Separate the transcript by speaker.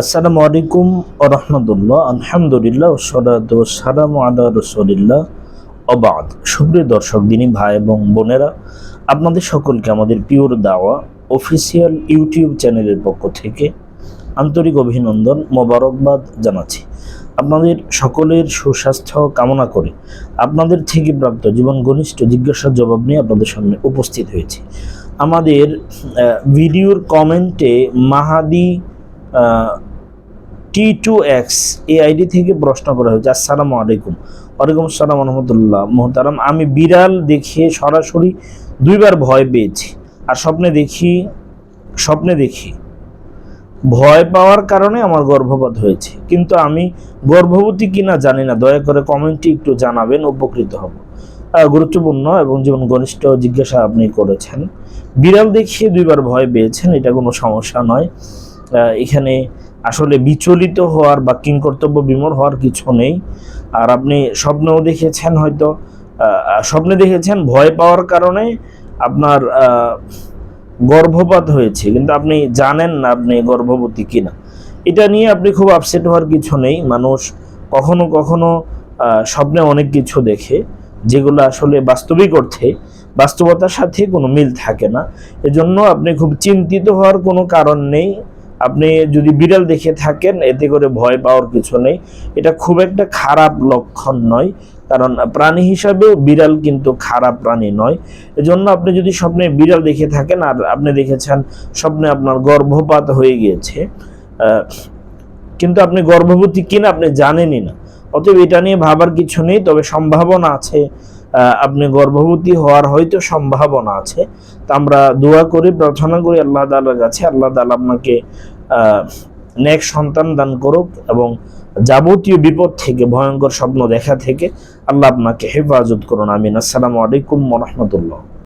Speaker 1: আসসালামু আলাইকুম রহমতুল্লাহ, আলহামদুলিল্লাহ সালাম আলা রসুলিল্লাহ অবাদ সুপ্রিয় দর্শক, দিনী ভাই এবং বোনেরা, আপনাদের সকলকে আমাদের পিওর দাওয়া অফিসিয়াল ইউটিউব চ্যানেলের পক্ষ থেকে আন্তরিক অভিনন্দন, মোবারকবাদ জানাচ্ছি। আপনাদের সকলের সুস্বাস্থ্য কামনা করে আপনাদের থেকে প্রাপ্ত জীবন ঘনিষ্ঠ জিজ্ঞাসার জবাব নিয়ে আপনাদের সামনে উপস্থিত হয়েছি। আমাদের ভিডিওর কমেন্টে মাহাদি টি টু এক্স এই আইডি থেকে প্রশ্ন করা হয়েছে, আসসালামু আলাইকুম। ওয়ালাইকুম আসসালাম রহমতুল্লাহ মোহতারাম, আমি বিড়াল দেখে সরাসরি দুইবার ভয় পেয়েছি আর স্বপ্নে দেখি স্বপ্নে দেখি ভয় পাওয়ার কারণে আমার গর্ভপাত হয়েছে। কিন্তু আমি গর্ভবতী কিনা জানি না, দয়া করে কমেন্টটি একটু জানাবেন, উপকৃত হব। গুরুত্বপূর্ণ এবং জীবন ঘনিষ্ঠ জিজ্ঞাসা আপনি করেছেন। বিড়াল দেখিয়ে দুইবার ভয় পেয়েছেন, এটা কোনো সমস্যা নয়। এখানে আসলে বিচলিত হওয়ার বা কিংকর্তব্য বিমর হওয়ার কিছু নেই। আর আপনি স্বপ্নেও দেখেছেন হয়তো স্বপ্নে দেখেছেন, ভয় পাওয়ার কারণে আপনার গর্ভপাত হয়েছে। কিন্তু আপনি জানেন না আপনি গর্ভবতী কিনা। এটা নিয়ে আপনি খুব আপসেট হওয়ার কিছু নেই। মানুষ কখনো কখনো স্বপ্নে অনেক কিছু দেখে, যেগুলো আসলে বাস্তবিক অর্থে বাস্তবতার সাথে কোনো মিল থাকে না। এজন্য আপনি খুব চিন্তিত হওয়ার কোনো কারণ নেই। আপনি যদি বিড়াল দেখে থাকেন, এতে করে ভয় পাওয়ার কিছু নেই। এটা খুব একটা খারাপ লক্ষণ নয়, কারণ প্রাণী হিসাবে বিড়াল কিন্তু খারাপ প্রাণী নয়। এজন্য আপনি যদি স্বপ্নে বিড়াল দেখে থাকেন, আর আপনি দেখেছেন স্বপ্নে আপনার গর্ভপাত হয়ে গিয়েছে কিন্তু আপনি গর্ভবতী কিনা আপনি জানেনই না। অতএব এটা নিয়ে ভাবার কিছু নেই, তবে সম্ভাবনা আছে আপনি গর্ভবতী হওয়ার হয়তো সম্ভাবনা আছে। তা আমরা দোয়া করি, প্রার্থনা করি আল্লাহ তাআলার কাছে, আল্লাহ তাআলা আপনাকে নেক সন্তান দান করুক এবং যাবতীয় বিপদ থেকে, ভয়ঙ্কর স্বপ্ন দেখা থেকে আল্লাহ আপনাকে হেফাজত করুন। আমিন। আসসালামু আলাইকুম রহমতুল্লাহ।